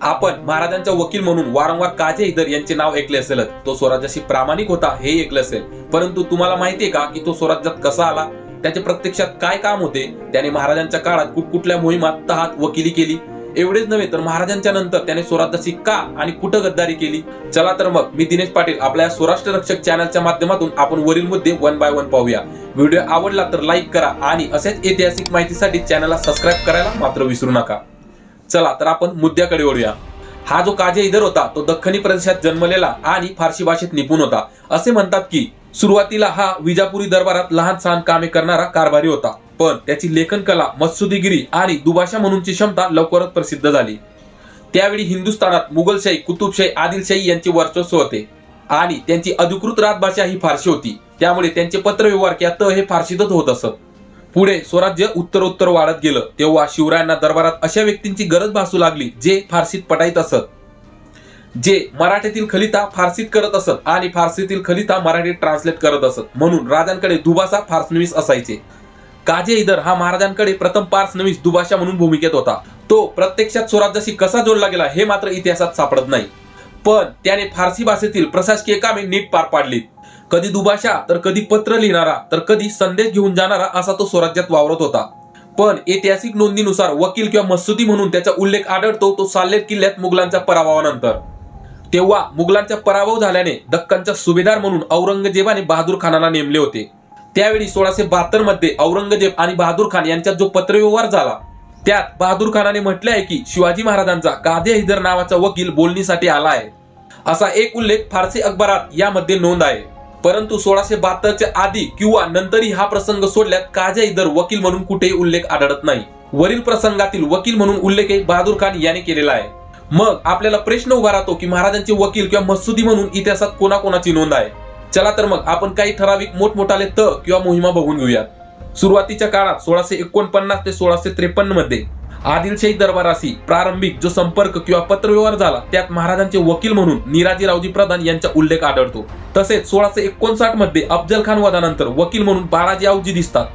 आपण महाराजांचा वकील म्हणून वारंवार काजे इदर यांचे नाव ऐकले असेलच तो स्वराज्याशी प्रामाणिक होता हे ऐकलं असेल. परंतु तुम्हाला माहितीये का की तो स्वराज्यात कसा आला? त्याचे प्रत्यक्षात काय काम होते? त्याने महाराजांच्या काळात कुठकुठल्या मोहिमात तहात वकिली केली? एवढेच नव्हे तर महाराजांच्या नंतर त्याने स्वराज्याची का आणि कुठं गद्दारी केली? चला तर मग मी दिनेश पाटील आपल्या स्वराष्ट्र रक्षक चॅनलच्या माध्यमातून आपण वरील मुद्दे वन बाय वन पाहूया. व्हिडिओ आवडला तर लाईक करा आणि असेच ऐतिहासिक माहितीसाठी चॅनलला सबस्क्राईब करायला मात्र विसरू नका. चला तर आपण मुद्द्याकडे वळूया. हा जो काजे इदर होता तो दख्खनी प्रदेशात जन्मलेला आणि फारसी भाषेत निपुण होता. असे म्हणतात की सुरुवातीला हा विजापुरी दरबारात लहान सहान कामे करणारा कारभारी होता. पण त्याची लेखन कला मत्सुदीगिरी आणि दुभाषा म्हणूनची क्षमता लवकरच प्रसिद्ध झाली. त्यावेळी हिंदुस्थानात मुघलशाही कुतुबशाही आदिलशाही यांचे वर्चस्व होते. आणि त्यांची अधिकृत राजभाषा ही फारशी होती. त्यामुळे त्यांचे पत्रव्यवहार किंवा त हे फारशीतच होत असत. पुढे स्वराज्य उत्तरोत्तर वाढत गेलं. तेव्हा शिवरायांना दरबारात अशा व्यक्तींची गरज भासू लागली जे फारसीत पटाईत असत. जे मराठीतील खलिता फारसीत करत असत आणि फारसीतील खलिता मराठीत ट्रान्सलेट करत असत. म्हणून राजांकडे दुभाषा फारसनवीस असायचे. काजे इदर हा महाराजांकडे प्रथम पार्सनवीस दुभाषा म्हणून भूमिकेत होता. तो प्रत्यक्षात स्वराज्याशी कसा जोडला गेला हे मात्र इतिहासात सापडत नाही. पण त्याने फारसी भाषेतील प्रशासकीय कामे नीट पार पाडली कधी दुभाषा तर कधी पत्र लिहिणारा तर कधी संदेश घेऊन जाणारा असा तो स्वराज्यात वावरत होता. पण ऐतिहासिक नोंदीनुसार वकील किंवा मसुदी म्हणून त्याचा उल्लेख आढळतो तो साल्लेर किल्ल्यात मुघलांच्या पराभवानंतर. तेव्हा मुघलांचा पराभव झाल्याने दक्कनचा सुभेदार म्हणून औरंगजेबाने बहादूर खानाला नेमले होते. त्यावेळी सोळाशे बहात्तरमध्ये औरंगजेब आणि बहादूर खान यांच्यात जो पत्रव्यवहार झाला त्यात बहादूर खानाने म्हटले आहे की शिवाजी महाराजांचा गादे हैदर नावाचा वकील बोलणीसाठी आला आहे. असा एक उल्लेख फारसी अकबरात यामध्ये नोंद आहे. परंतु सोळाशे बहात्तरच्या आधी किंवा नंतरही हा प्रसंग सोडल्यात काजा इदर वकील म्हणून कुठेही उल्लेख आढळत नाही. वरील प्रसंगातील वकील म्हणून उल्लेखही बहादूर खान याने केलेला आहे. मग आपल्याला प्रश्न उभा राहतो की महाराजांचे वकील किंवा मसुदी म्हणून इतिहासात कोणाकोणाची नोंद आहे? चला तर मग आपण काही ठराविक मोठमोठाले त किंवा मोहिमा बघून घेऊयात. सुरुवातीच्या काळात सोळाशे एकोणपन्नास ते सोळाशे त्रेपन्नमध्ये आदिलशाही दरबाराशी प्रारंभिक जो संपर्क किंवा पत्रव्यवहार झाला त्यात महाराजांचे वकील म्हणून निराजी रावजी प्रधान यांचा उल्लेख आढळतो. तसेच सोळाशे एकोणसाठमध्ये अफजल खान वधानंतर वकील म्हणून बाळाजी आऊजी दिसतात.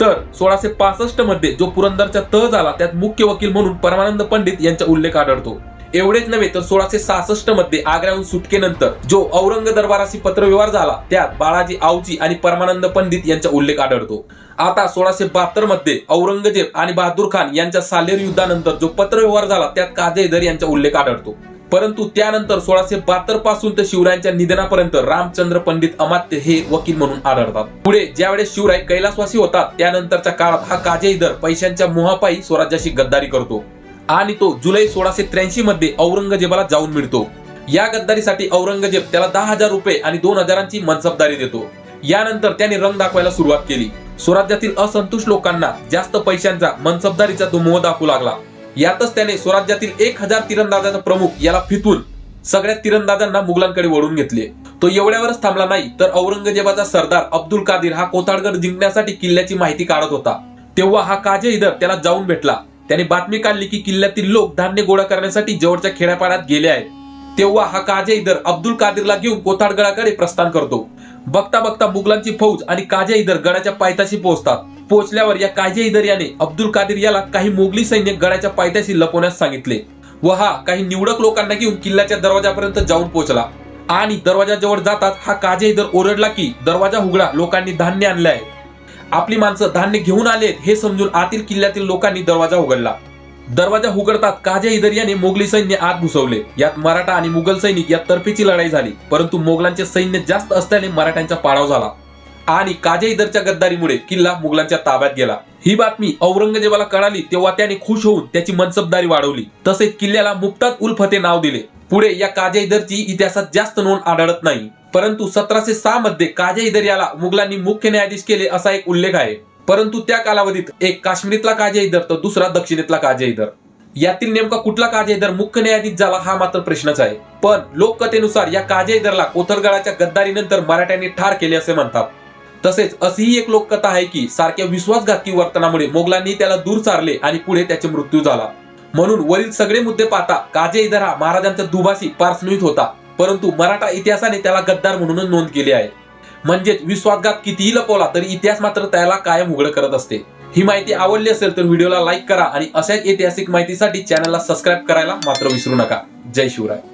तर सोळाशे पासष्टमध्ये जो पुरंदरचा तह झाला त्यात मुख्य वकील म्हणून परमानंद पंडित यांचा उल्लेख आढळतो. एवढेच नव्हे तर सोळाशे सहासष्टमध्ये आग्र्याहून सुटकेनंतर जो औरंग दरबाराशी पत्रव्यवहार झाला त्यात बाळाजी आवची आणि परमानंद पंडित यांचा उल्लेख आढळतो. आता सोळाशे बहात्तरमध्ये औरंगजेब आणि बहादूर खान यांच्या सालेर युद्धानंतर जो पत्रव्यवहार झाला त्यात काजेदर यांचा उल्लेख आढळतो. परंतु त्यानंतर सोळाशे बहात्तरपासून तर शिवरायांच्या निधनापर्यंत रामचंद्र पंडित अमात्य हे वकील म्हणून आढळतात. पुढे ज्यावेळेस शिवराय कैलासवासी होतात त्यानंतरच्या काळात हा काजेदर पैशांच्या मोहापायी स्वराज्याशी गद्दारी करतो. आणि तो जुलै सोळाशे त्र्याऐंशी मध्ये औरंगजेबाला जाऊन मिळतो. या गद्दारीसाठी औरंगजेब त्याला दहा हजार रुपये आणि दोन हजारांची मनसबदारी देतो. यानंतर त्याने रंग दाखवायला सुरुवात केली. स्वराज्यातील असंतुष्ट लोकांना जास्त पैशांचा मनसबदारीचा तो मोह दाखवू लागला. यातच त्याने स्वराज्यातील एक हजार तिरंदाजाचा प्रमुख याला फितून सगळ्या तिरंदाजांना मुघलांकडे वळून घेतले. तो एवढ्यावरच थांबला नाही तर औरंगजेबाचा सरदार अब्दुल कादिर हा कोथाडगड जिंकण्यासाठी किल्ल्याची माहिती काढत होता. तेव्हा हा काजे इदर त्याला जाऊन भेटला. त्याने बातमी काढली की किल्ल्यातील लोक धान्य गोळा करण्यासाठी जवळच्या खेड्यापाड्यात गेले आहेत. तेव्हा हा काजे इधर अब्दुल कादिरला घेऊन कोथाडगडाकडे प्रस्थान करतो. बघता बघता मुघलांची फौज आणि काजे इधर गडाच्या पायथ्याशी पोहोचतात. पोहोचल्यावर या काजे इधर याने अब्दुल कादिर याला काही मोगली सैन्य गडाच्या पायथ्याशी लपवण्यास सांगितले व हा काही निवडक लोकांना घेऊन किल्ल्याच्या दरवाजापर्यंत जाऊन पोहोचला. आणि दरवाजाजवळ जातात हा काजे इधर ओरडला की दरवाजा उघडा लोकांनी धान्य आणले आहे. आपली माणसं धान्य घेऊन आलेत हे समजून आतील किल्ल्यातील लोकांनी दरवाजा उघडला. दरवाजा उघडतात काजे इदर याने मोगली सैन्य आत घुसवले. यात मराठा आणि मुघल सैनिक या तर्फेची लढाई झाली परंतु मोगलांचे सैन्य जास्त असल्याने मराठ्यांचा पाडाव झाला. आणि काजे इदरच्या गद्दारीमुळे किल्ला मुघलांच्या ताब्यात गेला. ही बातमी औरंगजेबाला कळाली तेव्हा त्याने खुश होऊन त्याची मनसबदारी वाढवली. तसेच किल्ल्याला मुक्तात उल फते नाव दिले. पुढे या काजे इदरची इतिहासात जास्त नोंद आढळत नाही. परंतु सतराशे सहा मध्ये काजे इदर याला मुघलांनी मुख्य न्यायाधीश केले असा एक उल्लेख आहे. परंतु त्या कालावधीत एक काश्मीरीतला काजे इदर तर दुसरा दक्षिणेतला काजे इदर. यातील नेमका कुठला काजे इदर मुख्य न्यायाधीश झाला हा मात्र प्रश्नच आहे. पण लोककथेनुसार या काजे इदरला कोथरगडाच्या गद्दारीनंतर मराठ्यांनी ठार केले असे म्हणतात. तसेच अशीही एक लोककथा आहे की सारख्या विश्वासघातकी वर्तनामुळे मोगलांनी त्याला दूर सारले आणि पुढे त्याचे मृत्यू झाला. म्हणून वरील सगळे मुद्दे पाहता काजे इदर हा महाराजांचा दुभाषी पार्सनुईत होता. परंतु मराठा इतिहासाने त्याला गद्दार म्हणून नोंद केली आहे. म्हणजेच विश्वासघात कितीही लपवला तरी इतिहास मात्र त्याला कायम उघड करत असते. ही माहिती आवडली असेल तर व्हिडिओला लाईक करा आणि अशाच ऐतिहासिक माहितीसाठी चॅनलला सबस्क्राईब करायला मात्र विसरू नका. जय शिवराय.